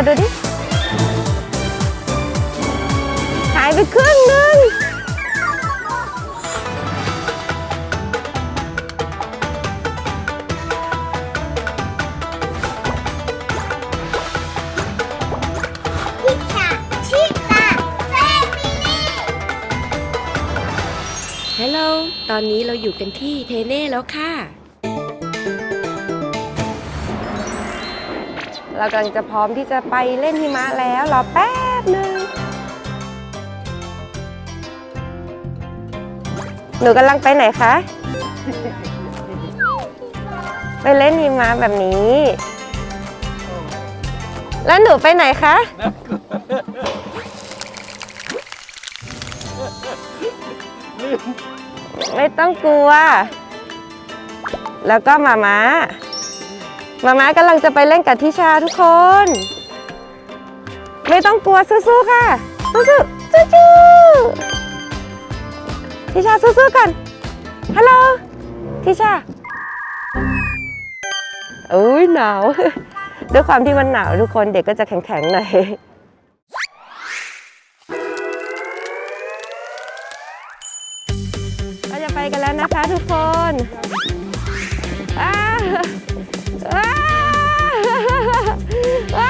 ดดูดิ หายไปครึ่งหนึงพิชาชิตาแฟมิลี่ฮัลโหล ตอนนี้เราอยู่กันที่เทเน่แล้วค่ะ เรากำลังจะพร้อมที่จะไปเล่นหิมะแล้วรอแป๊บหนึ่งหนูกำลังไปไหนคะ ไปเล่นหิมะแบบนี้ แล้วหนูไปไหนคะ ไม่ต้องกลัว แล้วก็หมาม้าห มาม้ากำลังจะไปเล่นกับทิชาทุกคน ไม่ต้องกลัวสู้ๆค่ะ สู้ๆสู้ๆทิชาสู้ๆกันฮัลโหลทิชาอุ้ยหนาวด้วยความที่มันหนาวทุกคนเด็กก็จะแข็งๆหน่อยเราจะไปกันแล้วนะคะทุกคน อ้าอ้า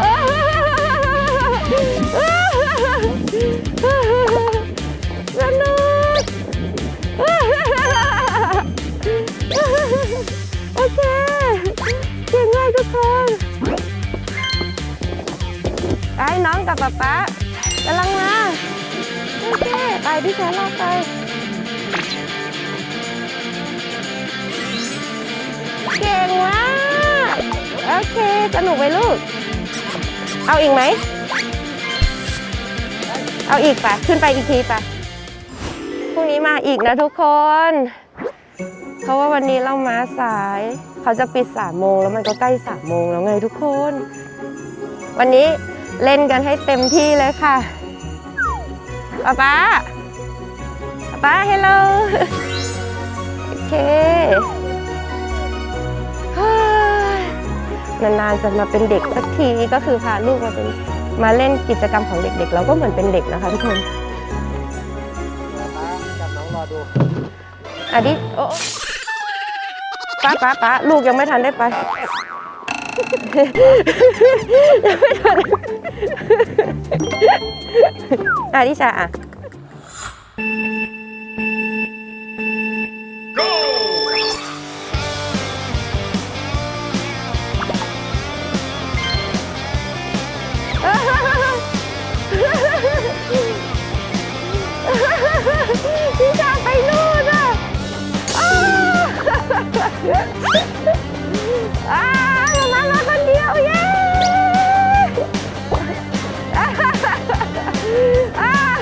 อ้าสนุกโอเคเก่งมากทุกคนไอ้น้องกับป๊าป๊ากำลังมา โอเค ไปพี่แชร์ลอกไป เค สนุกไหมลูก เอาอีกไหม เอาอีกไปขึ้นไปอีกทีไปพรุ่งนี้มาอีกนะทุกคน เพราะว่าวันนี้เรามาสาย เขาจะปิดสามโมงแล้วมันก็ใกล้สามโมงแล้วไงทุกคน วันนี้เล่นกันให้เต็มที่เลยค่ะป๊าป๊าป๊าป๊าเฮลโลโอเค นานๆจะมาเป็นเด็กสักทีก็คือพาลูกมาเป็นมาเล่นกิจกรรมของเด็กๆ เราก็เหมือนเป็นเด็กนะคะทุกคนจับน้องรอดูอันนี้โอ้ป้าป้าป้าลูกยังไม่ทันได้ไปยังไม่ทันอะดิชาอะ อ้าวมามาคนเดียวเย้อ้าว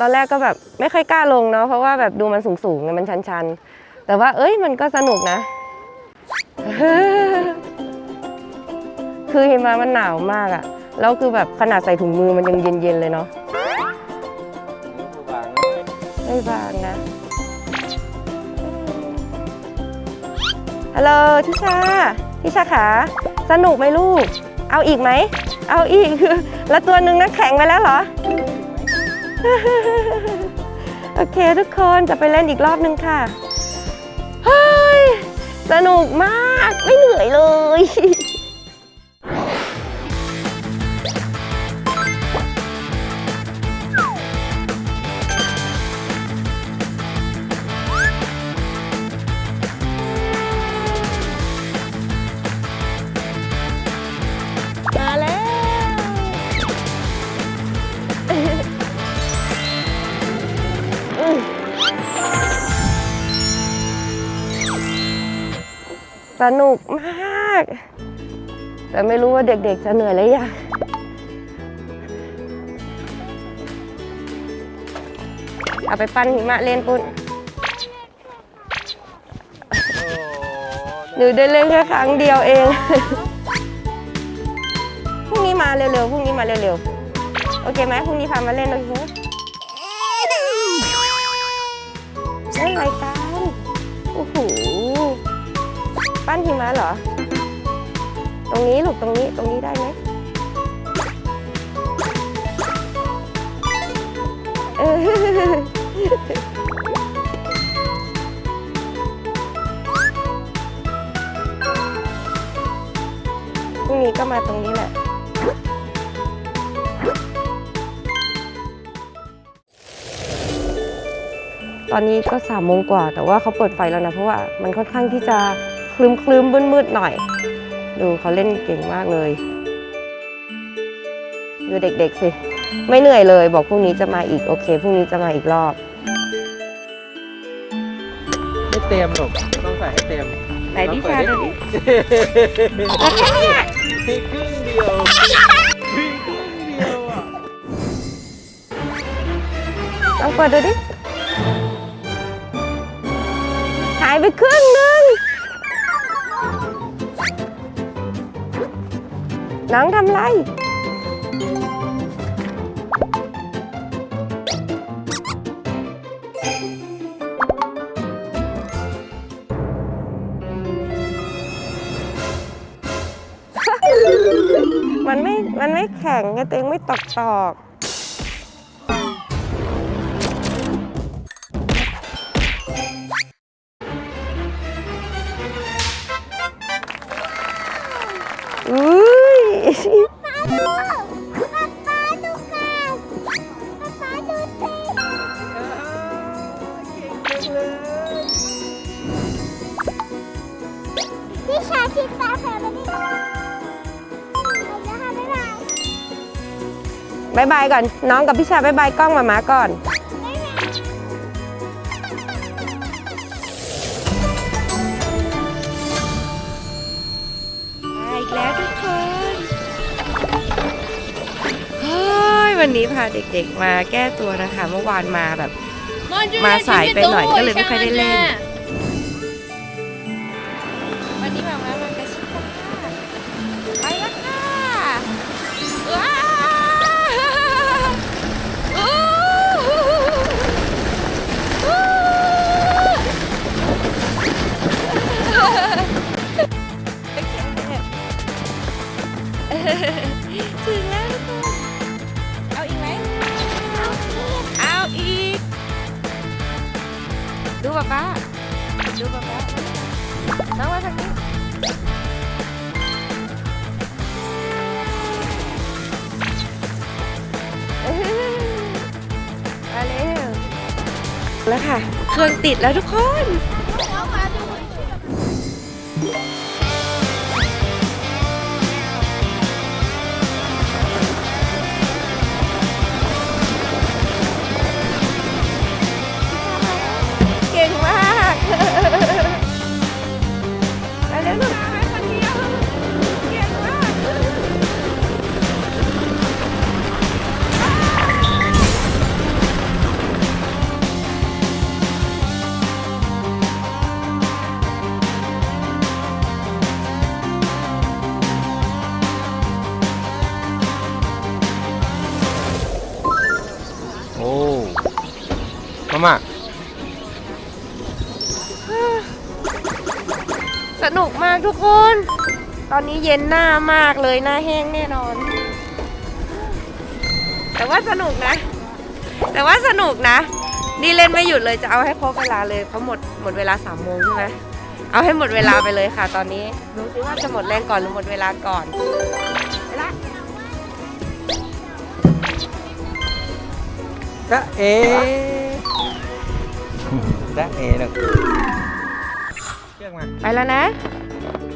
ตอนแรกก็แบบไม่ค่อยกล้าลงเนาะเพราะว่าแบบดูมันสูงๆไงมันชันๆ แต่ว่าเอ้ยมันก็สนุกนะ คือหิมะมันหนาวมากอะแล้วคือแบบขนาดใส่ถุงมือมันยังเย็นๆเลยเนาะไม่บางนะฮัลโหลทิชาทิชาขาสนุกไหมลูก เอาอีกไหม เอาอีกแล้วตัวหนึ่งนะแข็งไปแล้วเหรอ โอเคทุกคนจะไปเล่นอีกรอบนึงค่ะ เฮ้ย สนุกมาก ไม่เหนื่อยเลย สนุกมาก แต่ไม่รู้ว่าเด็กๆจะเหนื่อยหรือยังเอาไปปั้นหิมะเล่นปุ้นหนูได้เล่นแค่ครั้งเดียวเอง พรุ่งนี้มาเร็วๆ พรุ่งนี้มาเร็วๆ โอเคไหมพรุ่งนี้พามาเล่นโอเคไหมเล่นอะไรกัน โอ้โห ปั้นหิมะเหรอ ตรงนี้ลูกตรงนี้ตรงนี้ได้ไหมเออพรุ่งนี้ก็มาตรงนี้แหละ ตอนนี้ก็สามโมงกว่า แต่ว่าเขาเปิดไฟแล้วนะ เพราะว่ามันค่อนข้างที่จะ คลึมคลึมๆมืดๆหน่อย ดูเขาเล่นเก่งมากเลย ดูเด็กๆสิ ไม่เหนื่อยเลย บอกพรุ่งนี้จะมาอีก โอเคพรุ่งนี้จะมาอีกรอบ ไม่เต็มหรอกต้องใส่ให้เต็มไหนดิฟ้าดูดิมีครึ่งเดียวมีครึ่งเดียวอะลองเปิดดูดิ หายไปครึ่งหนึง น้องทำไร มันไม่ มันไม่แข็งไงตัวเองไม่ตอกตอกายบายบายบายก่อน น้องกับพี่ชายบายบายกล้องมามาก่อน มาอีกแล้วทุกคนเฮ้ยวันนี้พาเด็กๆมาแก้ตัวนะคะ เมื่อวานมาแบบ มาสายไปหน่อยก็เลยไม่ค่อยได้เล่นวัน แล้วค่ะเครื่องติดแล้วทุกคน มาม่าสนุกมากทุกคน ตอนนี้เย็นหน้ามากเลยหน้าแห้งแน่นอน แต่ว่าสนุกนะ แต่ว่าสนุกนะ นี่เล่นไม่หยุดเลยจะเอาให้ครบเวลาเลยเพราะหมดหมดเวลาสามโมงใช่ไหมเอาให้หมดเวลาไปเลยค่ะ ตอนนี้ดูสิว่าจะหมดแรงก่อนหรือหมดเวลาก่อนไปละจ๊ะเอ จ๊ะเอหนึ่งเชือกมาไปแล้วนะ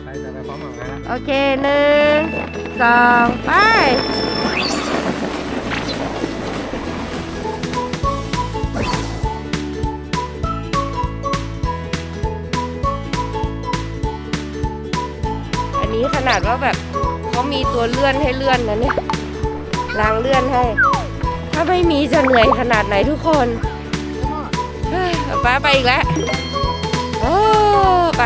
ไปจะไปพร้อมกันนะโอเคหนึ่งสองไป อันนี้ขนาดว่าแบบเขามีตัวเลื่อนให้เลื่อนนะเนี่ยรางเลื่อนให้ ถ้าไม่มีจะเหนื่อยขนาดไหนทุกคนเฮ้ย ป้าไปอีกแล้วโอ้ไป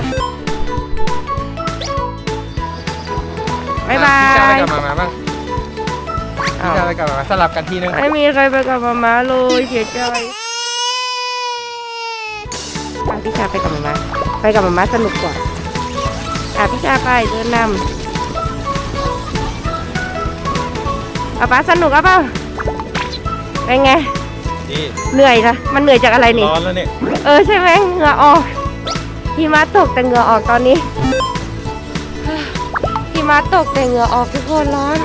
บายบายพี่จ้าไปกับมามาป่พี่จ้าไปกับมามาสลับกันทีนึงไม่มีใครไปกับมามาเลยเสียใจอ่พี่ชาไปกับมามาไปกับมามาสนุกกว่าอะพี่ชาไปเดินนำป้าสนุกอะเปล่าเป็นไง นี่เหนื่อยนะมันเหนื่อยจากอะไรนี่ ร้อนแล้วเนี่ยเออใช่ไหมเหงื่อออกหิมะตกแต่เหงื่อออกตอนนี้หิมะตกแต่เหงื่อออกทุกคนร้อน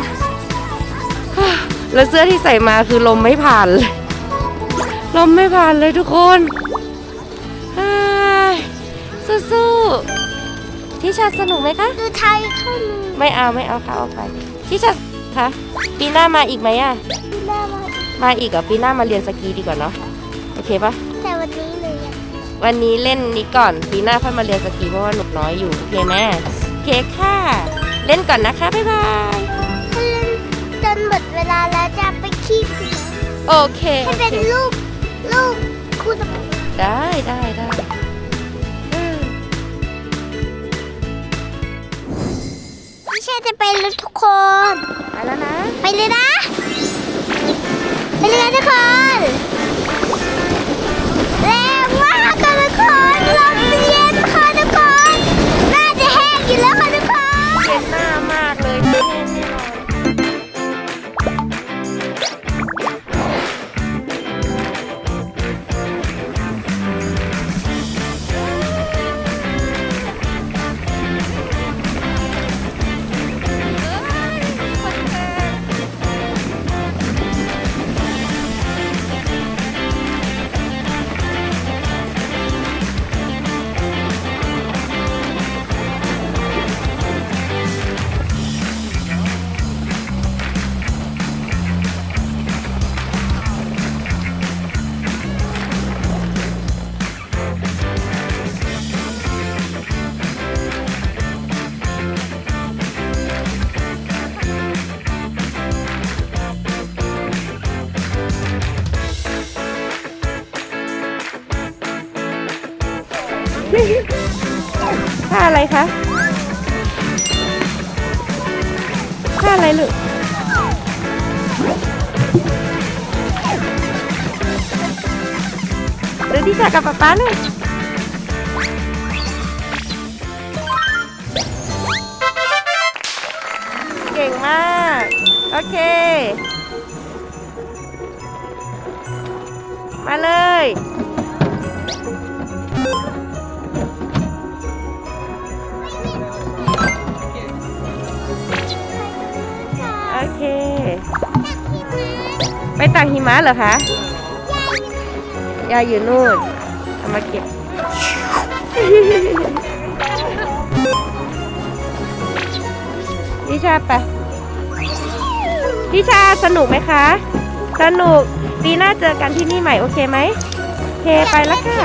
แล้วเสื้อที่ใส่มาคือลมไม่ผ่านเลยลมไม่ผ่านเลยทุกคนเฮ้ยสู้ๆที่ชาสนุกไหมคะดูไทยเข้ามือไม่เอาไม่เอาค่ะออกไปที่ชาคะปีหน้ามาอีกไหมอะหน้ามา มาอีกเหรอปีหน้ามาเรียนสกีดีกว่าเนาะโอเคปะแต่วันนี้เลยอะวันนี้เล่นนี้ก่อนปีหน้าค่อยมาเรียนสกีเพราะว่าหนูน้อยอยู่โอเคไหมโอเคค่ะ เล่นก่อนนะคะบ๊ายบายถ้าเล่นจนหมดเวลาแล้วจะไปขี้เสือโอเคให้โอเป็นเครูปรูปคู่ตะได้ได้ได้อืมไม่ใช่จะไปแล้วทุกคน ไปแล้วนะ ไปเลยนะ ไปเลยนะทุกคน ท่าอะไรลูกเดี๋ยวที่จะกับป๊าป๊าหน่อยเก่งมาก โอเค มาเลย ไปตักหิมะเหรอคะยายอยู่นู่นเอามาเก็บพี่ชาไปพี่ชาสนุกไหมคะ สนุก ปีหน้าเจอกันที่นี่ใหม่โอเคไหมโอเคไปแล้วค่ะ